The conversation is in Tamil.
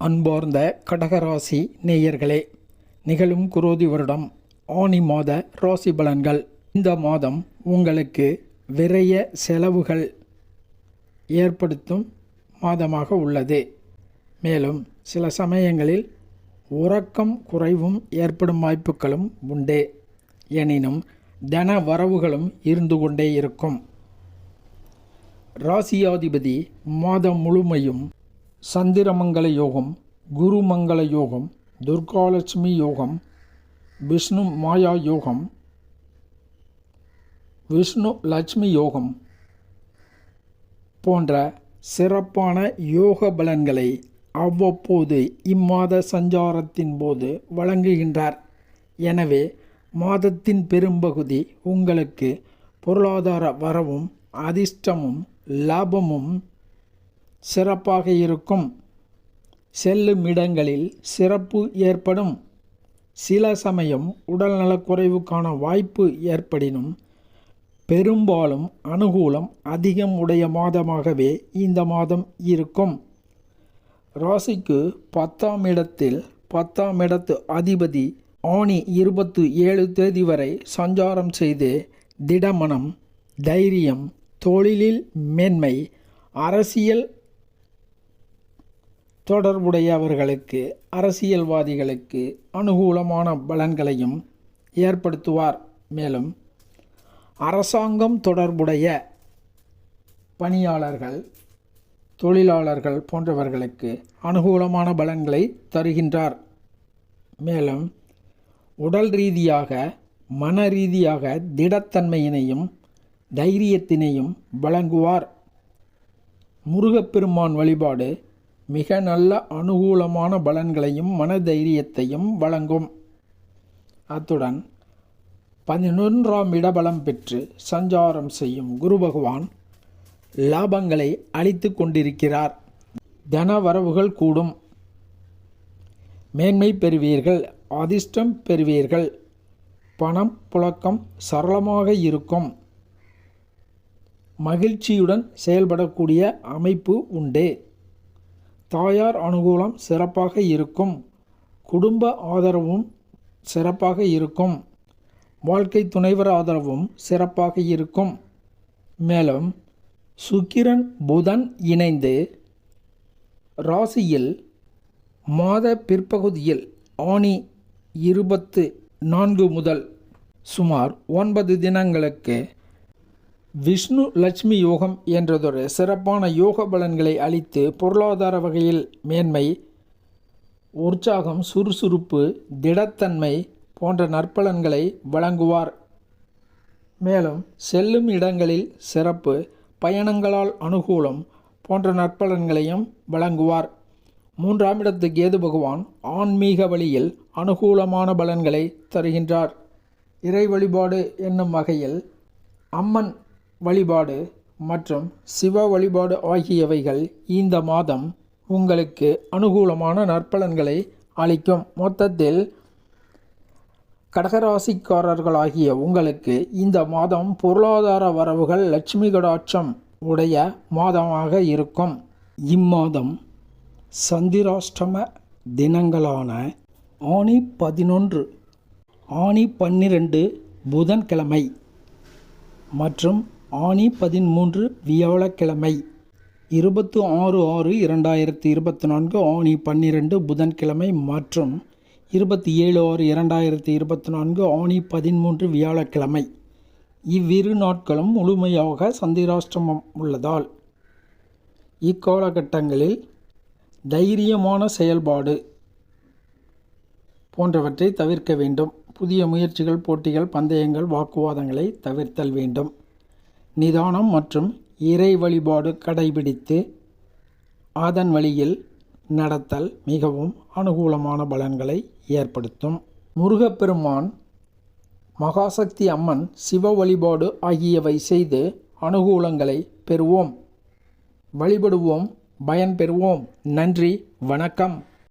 அன்பார்ந்த கடகராசி நேயர்களே நிகழும் குரோதி வருடம் ஆனி மாத ராசி பலன்கள். இந்த மாதம் உங்களுக்கு விரைய செலவுகள் ஏற்படுத்தும் மாதமாக உள்ளது. மேலும் சில சமயங்களில் உறக்கம் குறைவும் ஏற்படும் வாய்ப்புகளும் உண்டு. எனினும் தன வரவுகளும் இருந்து கொண்டே இருக்கும். ராசியாதிபதி மாதம் முழுமையும் சந்திரமங்கல யோகம் குருமங்கள யோகம் துர்காலட்சுமி யோகம் விஷ்ணு மாயா யோகம் விஷ்ணு லட்சுமி யோகம் போன்ற சிறப்பான யோக பலன்களை அவ்வப்போது இம்மாத சஞ்சாரத்தின் போது வழங்குகின்றார். எனவே மாதத்தின் பெரும்பகுதி உங்களுக்கு பொருளாதார வரவும் அதிர்ஷ்டமும் லாபமும் சிறப்பாக இருக்கும். செல்லும் இடங்களில் சிறப்பு ஏற்படும். சில சமயம் உடல்நலக்குறைவுக்கான வாய்ப்பு ஏற்படினும் பெரும்பாலும் அனுகூலம் அதிகம் உடைய மாதமாகவே இந்த மாதம் இருக்கும். ராசிக்கு பத்தாம் இடத்தில் பத்தாம் இடத்து அதிபதி ஆணி இருபத்து ஏழு தேதி வரை சஞ்சாரம் செய்து திடமனம் தைரியம் தொழிலில் மேன்மை அரசியல் தொடர்புடையவர்களுக்கு அரசியல்வாதிகளுக்கு அனுகூலமான பலன்களையும் ஏற்படுத்துவார். மேலும் அரசாங்கம் தொடர்புடைய பணியாளர்கள் தொழிலாளர்கள் போன்றவர்களுக்கு அனுகூலமான பலன்களை தருகின்றார். மேலும் உடல் ரீதியாக மன ரீதியாக திடத்தன்மையினையும் தைரியத்தினையும் வழங்குவார். முருகப்பெருமான் வழிபாடு மிக நல்ல அனுகூலமான பலன்களையும் மனதைரியத்தையும் வழங்கும். அத்துடன் பதினொன்றாம் இடபலம் பெற்று சஞ்சாரம் செய்யும் குரு பகவான் லாபங்களை அளித்து கொண்டிருக்கிறார். தன வரவுகள் கூடும். மேன்மை பெறுவீர்கள் அதிர்ஷ்டம் பெறுவீர்கள் பணம் புழக்கம் சரளமாக இருக்கும். மகிழ்ச்சியுடன் செயல்படக்கூடிய அமைப்பு உண்டு. தாயார் அனுகூலம் சிறப்பாக இருக்கும். குடும்ப ஆதரவும் சிறப்பாக இருக்கும். வாழ்க்கை துணைவர் ஆதரவும் சிறப்பாக இருக்கும். மேலும் சுக்கிரன் புதன் இணைந்து ராசியில் மாத பிற்பகுதியில் ஆணி இருபத்து நான்கு முதல் சுமார் ஒன்பது தினங்களுக்கு விஷ்ணு லட்சுமி யோகம் என்றதொரு சிறப்பான யோக பலன்களை அளித்து பொருளாதார வகையில் மேன்மை உற்சாகம் சுறுசுறுப்பு திடத்தன்மை போன்ற நற்பலன்களை வழங்குவார். மேலும் செல்லும் இடங்களில் சிறப்பு பயணங்களால் அனுகூலம் போன்ற நற்பலன்களையும் வழங்குவார். மூன்றாம் இடத்து கேது பகவான் ஆன்மீக வழியில் அனுகூலமான பலன்களை தருகின்றார். இறை வழிபாடு என்னும் வகையில் அம்மன் வழிபாடு மற்றும் சிவ வழிபாடு ஆகியவைகள் இந்த மாதம் உங்களுக்கு அனுகூலமான நற்பலன்களை அளிக்கும். மொத்தத்தில் கடகராசிக்காரர்களாகிய உங்களுக்கு இந்த மாதம் பொருளாதார வரவுகள் லட்சுமி கடாட்சம் உடைய மாதமாக இருக்கும். இம்மாதம் சந்திராஷ்டம தினங்களான ஆணி பதினொன்று ஆணி பன்னிரண்டு புதன்கிழமை மற்றும் ஆணி பதிமூன்று வியாழக்கிழமை. இருபத்து ஆறு ஆறு இரண்டாயிரத்தி இருபத்தி நான்கு ஆணி பன்னிரெண்டு புதன்கிழமை மற்றும். இருபத்தி ஏழு ஆறு இரண்டாயிரத்தி இருபத்தி நான்கு ஆணி பதிமூன்று வியாழக்கிழமை. இவ்விரு நாட்களும் முழுமையாக சந்திராஷ்டிரமம் உள்ளதால் இக்காலகட்டங்களில் தைரியமான செயல்பாடு போன்றவற்றை தவிர்க்க வேண்டும். புதிய முயற்சிகள் போட்டிகள் பந்தயங்கள் வாக்குவாதங்களை தவிர்த்தல் வேண்டும். நிதானம் மற்றும் இறை வழிபாடு கடைபிடித்து அதன் வழியில் நடத்தல் மிகவும் அனுகூலமான பலன்களை ஏற்படுத்தும். முருகப்பெருமான் மகாசக்தி அம்மன் சிவ வழிபாடு ஆகியவை செய்து அனுகூலங்களை பெறுவோம். வழிபடுவோம் பயன் பெறுவோம் நன்றி வணக்கம்.